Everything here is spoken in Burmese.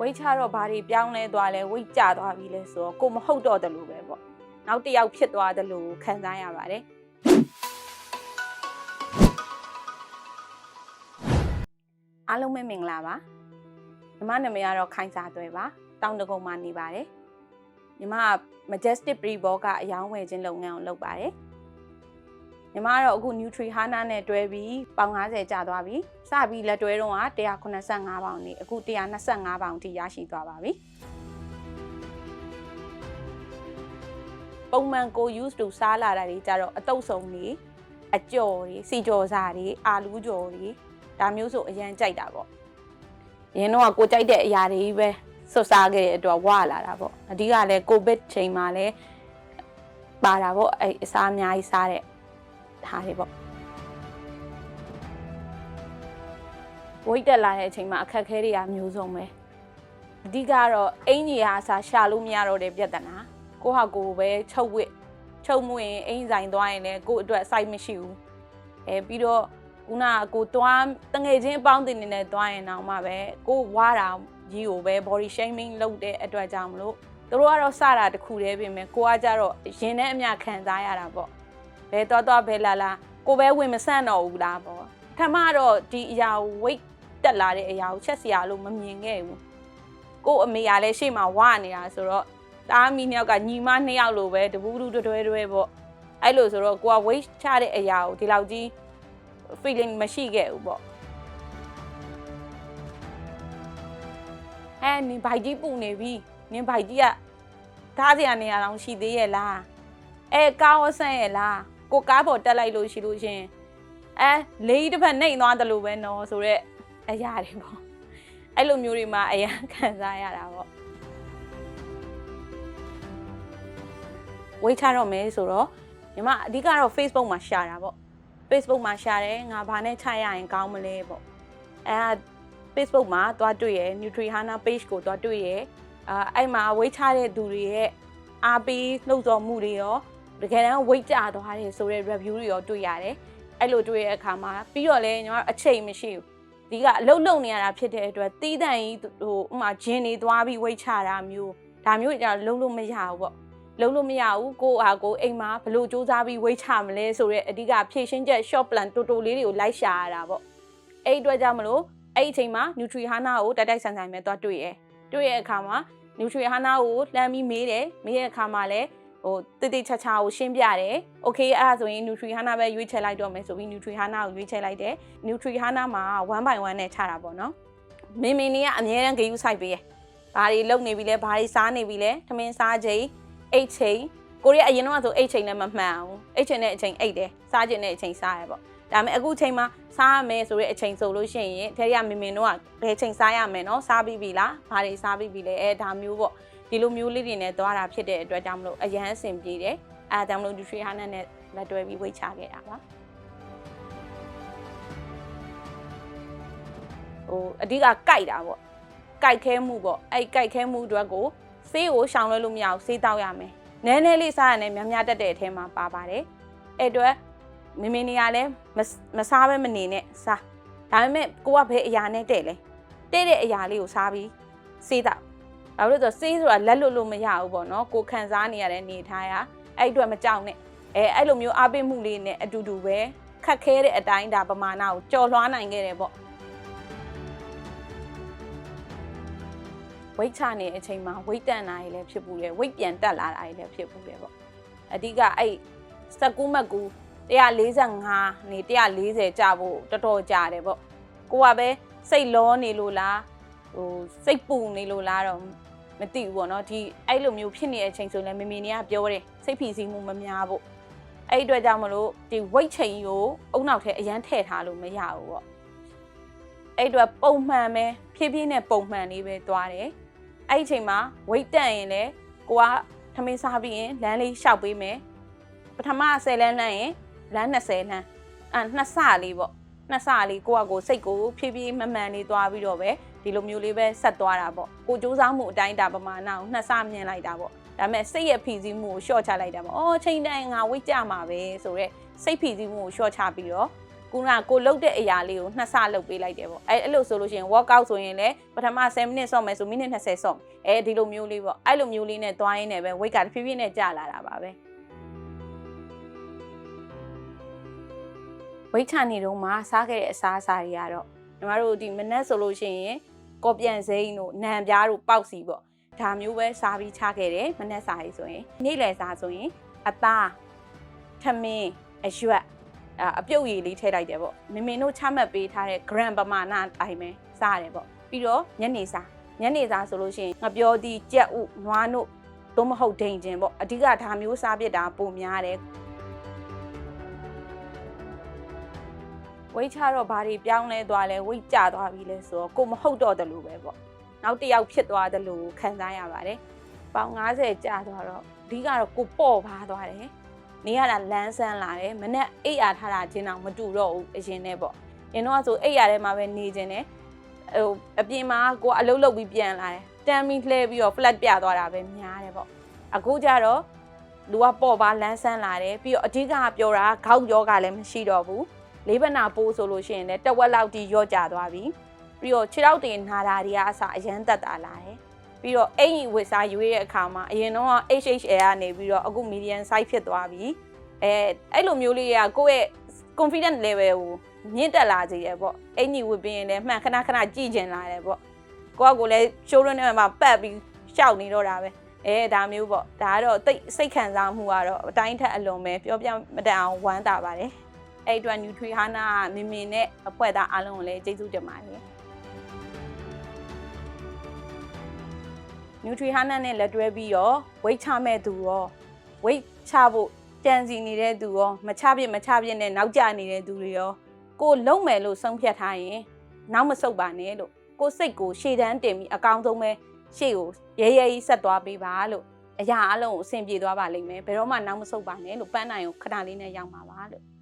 ဝိတ်ချတော့ဘာတွေပြောင်းလဲသွားလဲဝိတ်ကျသွားပြီလဲဆိုတော့ကိုမဟုတ်တော့တယ်လို့ပဲပေါ့နောက်တစ်ယောက်ဖြစ်သွားတယ်လို့ခံစားရပါတယ်အားလုံးပဲမင်္ဂလာပါညီမနာမည်ကတော့ခိုင်စာသွဲပါတောင်တကုံမှာနေပါတယ်ညီမက Majestic Pre-Ball ကအယောင်းဝယ်ခြင်းလုပ်ငန်းကိုလုပ်ပါတယ် ညီမကတော့အခု Nutri Hana နဲ့တွဲပြီးပေါင်90ကျသွားပြီစပြီးလက်တွဲတော့က185ပေါင်နေအခု125ပေါင်ထိရရှိသွားပါပြီပုံမှန်ကို use to စားလာတာတွေကြတော့အတုပ်ဆုံးတွေအကြော်တွေစီကြော်စားတွေအာလူးကြော်တွေဒါမျိုးဆိုအရန်ကြိုက်တာပေါ့ရင်းတော့ကိုကြိုက်တဲ့အရာတွေကြီးပဲဆွတ်စားခဲ့တဲ့အတွက်ဝါလာတာပေါ့အဓိကလည်းကိုဗစ်ချိန်မှာလည်းပါတာပေါ့အဲ့အစားအများကြီးစားတဲ့ ဟာတွေပေါ့ဝိတ်တက်လာတဲ့အချိန်မှာအခက်အခဲတွေကမျိုးစုံပဲအဓိကတော့အင်ကြီးဟာအစားရှာလို့မရတော့တဲ့ပြဿနာကိုဟာကိုပဲချုပ်ဝစ်ချုပ်မွရင်အင်ဆိုင်သွားရင်လည်းကို့အတွက် site မရှိဘူးအဲပြီးတော့ခုနကကိုသွားတငယ်ချင်းအပေါင်းတင်နေနဲ့သွားရင်တော့မှပဲကိုဝါတာကြီးကိုပဲ body shaming လုပ်တဲ့အတွက်ကြောင့်မလို့သူတို့ကတော့စတာတစ်ခုတည်းပြင်မဲ့ကိုကကြတော့ရင်နဲ့အမျခံစားရတာပေါ့ ဘယ်တော့တော့ဘယ်လာလာကိုပဲဝင်မဆန့်တော့ဘူးလားပေါ့ထမတော့ဒီအရာကို weight တက်လာတဲ့အရာကိုချက်စရာလို့မမြင်ခဲ့ဘူးကို့အမေကလည်းရှေ့မှာဝါနေတာဆိုတော့တားမီနှစ်ယောက်ကညီမနှစ်ယောက်လိုပဲတပူးတူတွဲတွဲပေါ့အဲ့လိုဆိုတော့ကိုက weight ချတဲ့အရာကိုဒီလောက်ကြီး feeling မရှိခဲ့ဘူးပေါ့အဲနင်ဘိုက်ကြီးပူနေပြီနင်ဘိုက်ကြီးကထားစရာနေရာတောင်ရှိသေးရဲ့လားအဲကားဝဆန့်ရဲ့လား ကိုကားပေါ်တက်လိုက်လို့ရှိလို့ရှင်အဲလေးတစ်ဖက်နှိမ်သွားတယ်လို့ပဲနော်ဆိုတော့အရာတွေပေါ့အဲ့လိုမျိုးတွေမှာအရန်ခံစားရတာပေါ့ဝိတ်ချတော့မယ်ဆိုတော့ညီမအဓိကတော့ Facebook မှာရှာတာပေါ့ Facebook မှာရှာတယ်ငါဘာနဲ့ချရရင်ကောင်းမလဲပေါ့အဲ Facebook မှာသွားတွေ့ရယ် Nutrihana page ကိုသွားတွေ့ရယ်အာအဲ့မှာဝိတ်ချတဲ့သူတွေရဲ့အားပေးနှုတ်ဆော်မှုတွေရော တကယ်တမ်းဝိတ်ကြသွားတယ်ဆိုတဲ့ review တွေရောတွေ့ရတယ်အဲ့လိုတွေ့ရတဲ့အခါမှာပြီးတော့လဲညီမအချိန်မရှိဘူးဒီကအလုတ်လုံနေရတာဖြစ်တဲ့အတွက်တီးတန့်ကြီးဟိုဥမာဂျင်းတွေသွားပြီးဝိတ်ချတာမျိုးဒါမျိုးကြလုံးလို့မရဘူးပေါ့လုံးလို့မရဘူးကိုအားကိုအိမ်မှာဘလို့စူးစမ်းပြီးဝိတ်ချမလဲဆိုတော့အဓိကဖြည့်ရှင်းချက် short plan တူတူလေးတွေကိုလိုက်ရှာရတာပေါ့အဲ့အတွက်ကြောင့်မလို့အဲ့ဒီအချိန်မှာ Nutrihana ကိုတိုက်တိုက်ဆန်ဆန်ပဲသွားတွေ့ရတွေ့ရတဲ့အခါမှာ Nutrihana ကိုလှမ်းပြီးမေးတယ်မေးတဲ့အခါမှာလည်း ဟိုတိတိချာချာကိုရှင်းပြတယ်။ Okay အဲ့ဒါဆိုရင် Nutrihana ပဲရွေးချယ်လိုက်တော့မယ်ဆိုပြီး Nutrihana ကိုရွေးချယ်လိုက်တယ်။ Nutrihana မှာ1 by 1နဲ့ချတာပေါ့နော်။မင်းမင်းလေးကအများရန်ဂယူဆိုင်ပေးရ။ဘာတွေလုပ်နေပြီလဲဘာတွေစားနေပြီလဲထမင်းစားချိန်အိတ်ချိန်ကိုရီးယားအရင်တော့ဆိုအိတ်ချိန်နဲ့မမှန်ဘူး။အိတ်ချိန်နဲ့အချိန်အိတ်တယ်။စားချိန်နဲ့အချိန်စားရပေါ့။ဒါပေမဲ့အခုချိန်မှာစားရမယ်ဆိုတဲ့အချိန်ဆိုလို့ရှိရင်ထဲရမင်မင်တို့ကဘယ်ချိန်စားရမယ်နော်စားပြီးပြီလားဘာတွေစားပြီးပြီလဲအဲဒါမျိုးပေါ့ ဒီလိုမျိုးလေးတွေနဲ့သွားတာဖြစ်တဲ့အတွက်ကြောင့်မလို့အရန်အဆင်ပြေတယ်အဲဒါကြောင့်မလို့ Nutrihana နဲ့လက်တွဲပြီးဝိတ်ချခဲ့တာပါဟိုအဓိကကြိုက်တာပေါ့ကြိုက်ခဲမှုပေါ့အဲ့ကြိုက်ခဲမှုအတွက်ကိုဆေးကိုရှောင်လွှဲလို့မရဘူးဆေးတောက်ရမယ်နည်းနည်းလေးစားရနဲ့များများတက်တဲ့အထဲမှာပါပါတယ်အဲ့အတွက်မင်းမင်းနေရလဲမစားပဲမနေနဲ့စားဒါပေမဲ့ကိုကဘယ်အရာနဲ့တဲ့လဲတဲ့တဲ့အရာလေးကိုစားပြီးစေးတော့ ဘာလို့လဲဆိုတော့စေးဆိုတာလက်လွတ်လို့မရဘူးပေါ့နော်ကိုခံစားနေရတဲ့နေထားရအဲ့အတွက်မကြောက်နဲ့အဲအဲ့လိုမျိုးအားပေးမှုလေးနဲ့အတူတူပဲခက်ခဲတဲ့အတိုင်းဒါပမာဏကိုကြော်လွှားနိုင်ခဲ့တယ်ပေါ့ဝိတ်ချနေတဲ့အချိန်မှာဝိတ်တန်တာတွေလည်းဖြစ်ပူတယ်ဝိတ်ပြန်တက်လာတာတွေလည်းဖြစ်ပူတယ်ပေါ့အဓိကအဲ့စကူးမကူ145နေ140ကြာဖို့တော်တော်ကြာတယ်ပေါ့ကိုကပဲစိတ်လောနေလို့လားဟိုစိတ်ပူနေလို့လားတော့ မသိဘူးပေါ့နော်ဒီအဲ့လိုမျိုးဖြစ်နေတဲ့အချိန်ဆိုလည်းမေမေနေကပြောတယ်စိတ်ဖိစီးမှုမများဖို့အဲ့အတွက်ကြောင့်မလို့ဒီ weight ချိန်ကိုအုံနောက်ထဲအရန်ထည့်ထားလို့မရဘူးပေါ့အဲ့အတွက်ပုံမှန်ပဲဖြည်းဖြည်းနဲ့ပုံမှန်လေးပဲသွားတယ်အဲ့ဒီချိန်မှာ weight တက်ရင်လည်းကိုကထမင်းစားပြီးရင်လမ်းလေးလျှောက်ပေးမယ်ပထမ10လမ်းလမ်းရင်လမ်း20လမ်းအဲနှစ်ဆလေးပေါ့နှစ်ဆလေးကိုကကိုစိတ်ကိုဖြည်းဖြည်းမမှန်လေးသွားပြီးတော့ပဲ ဒီလိုမျိုးလေးပဲဆက်သွားတာပေါ့ကိုစူးစမ်းမှုအတိုင်းတာပမာဏကိုနှစ်ဆမြင်လိုက်တာပေါ့ဒါပေမဲ့စိတ်ရဲ့ဖြီးစည်းမှုကိုရှော့ချလိုက်တာပေါ့အော်ချိန်တိုင်းငါဝိတ်ကြမှာပဲဆိုတော့စိတ်ဖြီးစည်းမှုကိုရှော့ချပြီးတော့ခုနကကိုလုတ်တဲ့အရာလေးကိုနှစ်ဆလုတ်ပေးလိုက်တယ်ပေါ့အဲအဲ့လိုဆိုလို့ရှိရင် workout ဆိုရင်လည်းပထမ10မိနစ်ဆော့မယ်ဆိုမိနစ်20ဆော့အဲဒီလိုမျိုးလေးပေါ့အဲ့လိုမျိုးလေးနဲ့သွားရင်းနဲ့ပဲ weight ကတဖြည်းဖြည်းနဲ့ကျလာတာပါပဲဝိတ်ချနေတော့မှစားခဲ့တဲ့အစားအစာတွေကတော့ညီမတို့ဒီမနက်ဆိုလို့ရှိရင် ကော်ပြန်စိမ်းတို့နံပြားတို့ပေါက်စီပေါ့ဒါမျိုးပဲစားပြီးချခဲ့တယ်မနက်စာရေးဆိုရင်နေ့လယ်စာဆိုရင်အသားထမင်းအရွက်အအပြုတ်ရည်လေးထည့်လိုက်တယ်ပေါ့မင်မင်တို့ချမှတ်ပေးထားတဲ့ gram ပမာဏအတိုင်းပဲစားရတယ်ပေါ့ပြီးတော့ညနေစာညနေစာဆိုလို့ရှိရင်ငပြောသီးကြက်ဥနွားတို့သို့မဟုတ်ဒိန်ကျင်ပေါ့အဓိကဒါမျိုးစားပြစ်တာပုံများတယ် ဝိတ်ချတော့ဘာတွေပြောင်းလဲသွားလဲဝိတ်ကျသွားပြီလဲဆိုတော့ကိုမဟုတ်တော့တယ်လို့ပဲပေါ့နောက်တစ်ယောက်ဖြစ်သွားတယ်လို့ခံစားရပါတယ်ပေါင်90ကျသွားတော့အဓိကတော့ကိုပေါ့ပါသွားတယ်နေရတာလန်းဆန်းလာတယ်မနဲ့အိပ်ရထားတာချင်းတော့မတူတော့ဘူးအရင်နဲ့ပေါ့ရင်တော့ဆိုအိပ်ရထဲမှာပဲနေခြင်းနဲ့ဟိုအပြင်မှာကိုကအလုတ်လုတ်ပြီးပြန်လာတယ်တမ်းပြီးလှဲပြီးတော့ flat ပြသွားတာပဲများတယ်ပေါ့အခုကျတော့လူကပေါ့ပါလန်းဆန်းလာတယ်ပြီးတော့အဓိကပြောတာခေါက်ယောဂလည်းမရှိတော့ဘူး လေးပနာပိုးဆိုလို့ရှိရင်လည်းတဝက်လောက်ထိရော့ကျသွားပြီပြီးတော့ခြေထောက်တင်နာတာတွေကအစအရန်တက်တာလာတယ်ပြီးတော့အိမ်ကြီးဝစ်စားရွေးတဲ့အခါမှာအရင်တော့ HHL ကနေပြီးတော့အခု medium size ဖြစ်သွားပြီအဲအဲ့လိုမျိုးလေးကကိုယ့်ရဲ့ confidence level ကိုမြင့်တက်လာစေတယ်ပေါ့အိမ်ကြီးဝစ်ပြီးရင်လည်းမှန်ခဏခဏကြည့်ကျင်လာတယ်ပေါ့ကိုယ့်ကကိုယ်လည်း showroom ထဲမှာပတ်ပြီးရှောက်နေတော့တာပဲအဲဒါမျိုးပေါ့ဒါကတော့တိတ်စိတ်ခံစားမှုကတော့အတိုင်းထက်အလွန်ပဲပြောပြမတတ်အောင်ဝမ်းသာပါတယ် အဲ့အတွက် Nutrihana ကမင်မင်နဲ့အဖွဲ့သားအားလုံးကိုလည်းကျေးဇူးတင်ပါတယ် Nutrihana နဲ့လက်တွဲပြီးတော့ weight ချမဲ့သူရော weight ချဖို့ကြံစီနေတဲ့သူရောမချပြစ်မချပြစ်နဲ့နောက်ကျနေတဲ့သူတွေရောကိုလုံးမယ်လို့ဆုံးဖြတ်ထားရင်နောက်မဆုတ်ပါနဲ့လို့ကိုစိတ်ကိုရှေ့တန်းတင်ပြီးအကောင်းဆုံးပဲရှေ့ကိုရဲရဲကြီးဆက်သွားပေးပါလို့အရာအလုံးကိုအဆင်ပြေသွားပါလိမ့်မယ်ဘယ်တော့မှနောက်မဆုတ်ပါနဲ့လို့ပန်းနိုင်ကိုခဏလေးနဲ့ရောက်မှာပါလို့